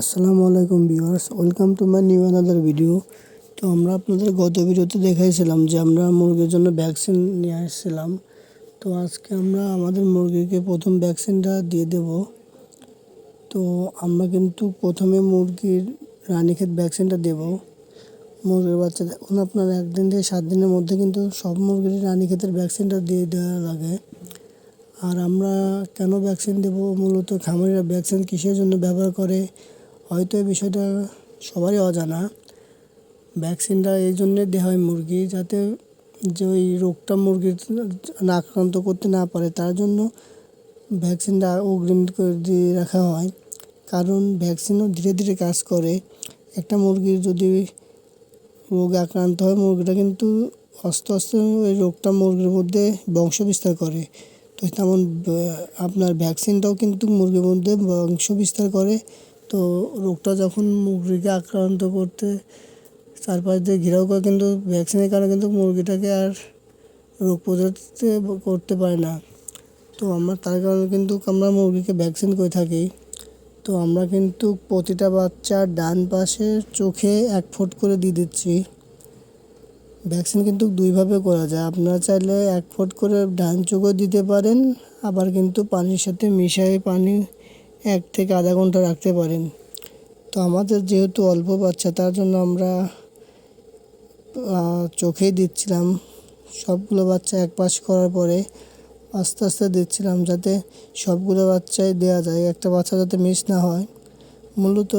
আসসালামু আলাইকুম viewers, welcome to my new another video. তো আমরা আপনাদের গত ভিডিওতে দেখাইছিলাম যে আমরা মুরগির জন্য ভ্যাকসিন নিয়ে আসছিলাম। তো আজকে আমরা আমাদের মুরগিকে প্রথম ভ্যাকসিনটা দিয়ে দেব। তো আমরা কিন্তু প্রথমে মুরগির রানীক্ষেত ভ্যাকসিনটা দেব। মুরগির বাচ্চা এখন আপনার একদিন থেকে সাত দিনের মধ্যে কিন্তু সব মুরগির রানীক্ষেতের ভ্যাকসিনটা দিয়ে দেওয়া লাগে। আর আমরা কেন ভ্যাকসিন দেব? মূলত খামারিরা ভ্যাকসিন কিসের জন্য ব্যবহার করে? হয়তো এই বিষয়টা সবারই অজানা। ভ্যাকসিনটা এই জন্যে দেওয়া হয় মুরগি যাতে যে ওই রোগটা মুরগির না আক্রান্ত করতে না পারে, তার জন্য ভ্যাকসিনটা অগ্রিম করে দিয়ে রাখা হয়। কারণ ভ্যাকসিনও ধীরে ধীরে কাজ করে। একটা মুরগির যদি রোগে আক্রান্ত হয়, মুরগিটা কিন্তু আস্তে আস্তে ওই রোগটা মুরগির মধ্যে বংশ বিস্তার করে। তো তেমন, আপনার ভ্যাকসিনটাও কিন্তু মুরগির মধ্যে বংশ বিস্তার করে। তো রোগটা যখন মুরগিকে আক্রান্ত করতে চারপাশ দিয়ে ঘেরাও করে, কিন্তু ভ্যাকসিনের কারণে কিন্তু মুরগিটাকে আর রোগ প্রতিরোধ করতে পারে না। তো আমরা, তার কারণে কিন্তু আমরা মুরগিকে ভ্যাকসিন করে থাকি। তো আমরা কিন্তু প্রতিটা বাচ্চার ডান পাশে চোখে এক ফুট করে দিয়ে দিচ্ছি। ভ্যাকসিন কিন্তু দুইভাবে করা যায়। আপনারা চাইলে এক ফুট করে ডান চোখও দিতে পারেন, আবার কিন্তু পানির সাথে মিশিয়ে পানি এক থেকে আধা ঘণ্টা রাখতে পারেন। তো আমাদের যেহেতু অল্প বাচ্চা, তার জন্য আমরা চোখেই দিচ্ছিলাম। সবগুলো বাচ্চা এক পাশ করার পরে আস্তে আস্তে দিচ্ছিলাম যাতে সবগুলো বাচ্চাই দেওয়া যায়, একটা বাচ্চা যাতে মিস না হয়। মূলত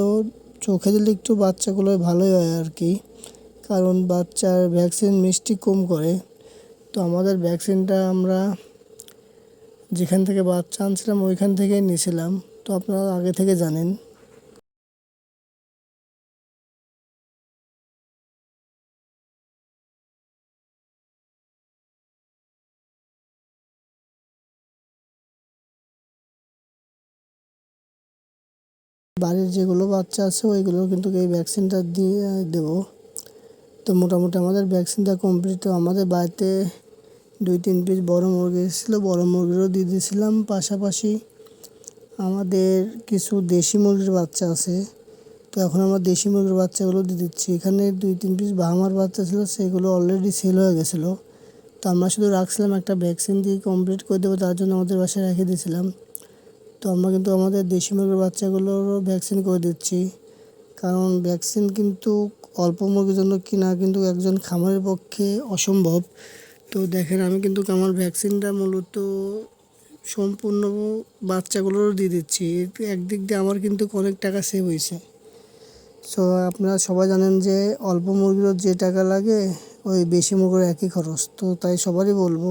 চোখে দিলে একটু বাচ্চাগুলো ভালোই হয় আর কি, কারণ বাচ্চার ভ্যাকসিন মিষ্টি কম করে। তো আমাদের ভ্যাকসিনটা আমরা যেখান থেকে বাচ্চা আনছিলাম, ওইখান থেকেই নিয়েছিলাম তো আপনারা আগে থেকে জানেন। বাড়ির যেগুলো বাচ্চা আছে, ওইগুলো কিন্তু এই ভ্যাকসিনটা দিয়ে দেবো। তো মোটামুটি আমাদের ভ্যাকসিনটা কমপ্লিট তো আমাদের বাড়িতে দুই, তিন পিস বড় মুরগি এসেছিল, বড় মুরগিরও দিয়ে দিয়েছিলাম। পাশাপাশি আমাদের কিছু দেশি মুরগির বাচ্চা আছে। তো এখন আমরা দেশি মুরগির বাচ্চাগুলো দিয়ে দিচ্ছি। এখানে দুই, তিন পিস বাহামার বাচ্চা ছিল, সেগুলো অলরেডি সেল হয়ে গেছিল। তো আমরা শুধু রাখছিলাম একটা ভ্যাকসিন দিয়ে কমপ্লিট করে দেবো, তার জন্য আমাদের বাসায় রেখে দিয়েছিলাম। তো আমরা কিন্তু আমাদের দেশি মুরগির বাচ্চাগুলোরও ভ্যাকসিন করে দিচ্ছি। কারণ ভ্যাকসিন কিন্তু অল্প মুরগির জন্য কিনা কিন্তু একজন খামারের পক্ষে অসম্ভব। তো দেখেন, আমি কিন্তু আমার ভ্যাকসিনটা মূলত সম্পূর্ণ বাচ্চাগুলোরও দিয়ে দিচ্ছি। একদিক দিয়ে আমার কিন্তু অনেক টাকা সেভ হয়েছে। সো আপনারা সবাই জানেন যে অল্প মুরগিরও যে টাকা লাগে, ওই বেশি মুরগির একই খরচ। তো তাই সবারই বলব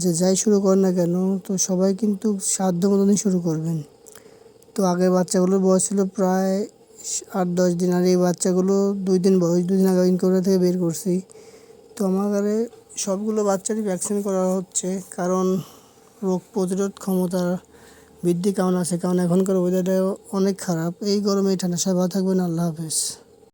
যে যাই শুরু করেন না কেন, তো সবাই কিন্তু সাধ্য মতনই শুরু করবেন। তো আগের বাচ্চাগুলোর বয়স ছিল প্রায় আট, দশ দিন, আর এই বাচ্চাগুলো দুই দিন বয়স, দুই দিন আগে ইনকিউবেটর থেকে বের করছি। তো আমার সবগুলো বাচ্চারই ভ্যাকসিন করা হচ্ছে, কারণ রোগ প্রতিরোধ ক্ষমতার বৃদ্ধি কেমন আছে? কারণ এখনকার ওয়েদারটা অনেক খারাপ। এই গরমে ঠান্ডা সবাই থাকবেন। আল্লাহ হাফেজ।